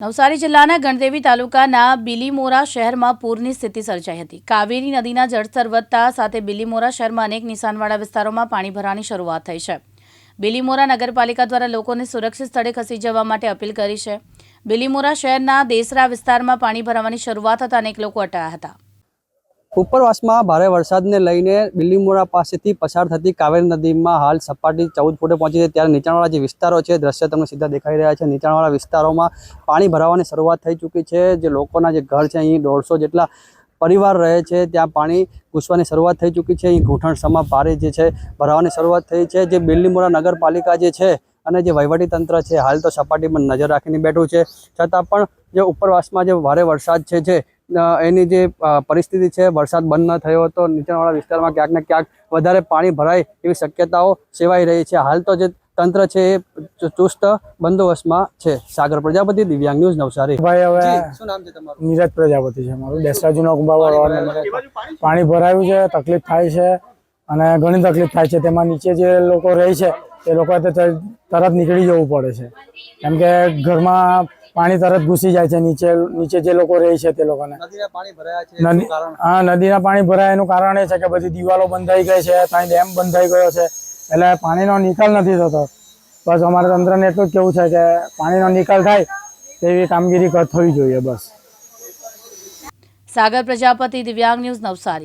નવસારી જિલ્લાના ગણદેવી તાલુકાના બિલીમોરા શહેરમાં પૂરની સ્થિતિ સર્જાઈ હતી. કાવેરી નદીના જળસ્તર વધતા સાથે બિલીમોરા શહેરમાં અનેક નિશાનવાળા વિસ્તારોમાં પાણી ભરવાની શરૂઆત થઈ છે. બિલીમોરા નગરપાલિકા દ્વારા લોકોને સુરક્ષિત સ્થળે ખસી જવા માટે અપીલ કરી છે. બિલીમોરા શહેરના દેસરા વિસ્તારમાં પાણી ભરાવાની શરૂઆત થતાં અનેક લોકો અટાયા હતા. ઉપરવાસમાં ભારે વરસાદને લઈને બિલ્લીમોરા પાસેથી પસાર થતી કાવેરી નદીમાં હાલ સપાટી ચૌદ ફૂટે પહોંચી છે. ત્યારે નીચાણવાળા જે વિસ્તારો છે, દ્રશ્ય તમને સીધા દેખાઈ રહ્યા છે. નીચાણવાળા વિસ્તારોમાં પાણી ભરાવાની શરૂઆત થઈ ચૂકી છે. જે લોકોના જે ઘર છે, અહીં દોઢસો જેટલા પરિવાર રહે છે, ત્યાં પાણી ઘૂસવાની શરૂઆત થઈ ચૂકી છે. અહીં ઘૂંટણસમાં પારે જે છે, ભરાવાની શરૂઆત થઈ છે. જે બિલ્લીમોરા નગરપાલિકા જે છે અને જે વહીવટી તંત્ર છે, હાલ તો સપાટી પર નજર રાખીને બેઠું છે. છતાં પણ જે ઉપરવાસમાં જે ભારે વરસાદ છે, જે એની જે પરિસ્થિતિ છે વરસાદ બંધ ન થયો હતો નીચાણવાળા વિસ્તારમાં ક્યાંક ને ક્યાંક વધારે પાણી ભરાય એવી શક્યતાઓ સેવાઈ રહી છે. હાલ તો જે તંત્ર છે એ ચુસ્ત બંદોબસ્તમાં છે. સાગર પ્રજાપતિ દિવ્યાંગ ન્યૂઝ નવસારી. ભાઈ હવે શું નામ છે તમારું? નીરજ પ્રજાપતિ છે મારું. દેસરાજીનો પાણી ભરાયું છે તકલીફ થાય છે અને ઘણી તકલીફ થાય છે. તેમાં નીચે જે લોકો રહે છે તે લોકો તો તરત નીકળી જવું પડે છે. કેમ કે ઘરમાં પાણી તરત ઘૂસી જાય છે નીચે નીચે જે લોકો રહે છે તે લોકોને. નદીના પાણી ભરાયા છે નદી શું કારણ? હા નદીના પાણી ભરાય એનું કારણ એ છે કે બધી દિવાલો બંધાઈ ગઈ છે ત્યાં ડેમ બંધાઈ ગયો છે. એટલે પાણીનો નિકાલ નથી થતો. બસ અમારે તંત્રને એટલું જ કેવું છે કે પાણીનો નિકાલ થાય તેવી કામગીરી થવી જોઈએ બસ. સાગર પ્રજાપતિ દિવ્યાંગ ન્યૂઝ નવસારી.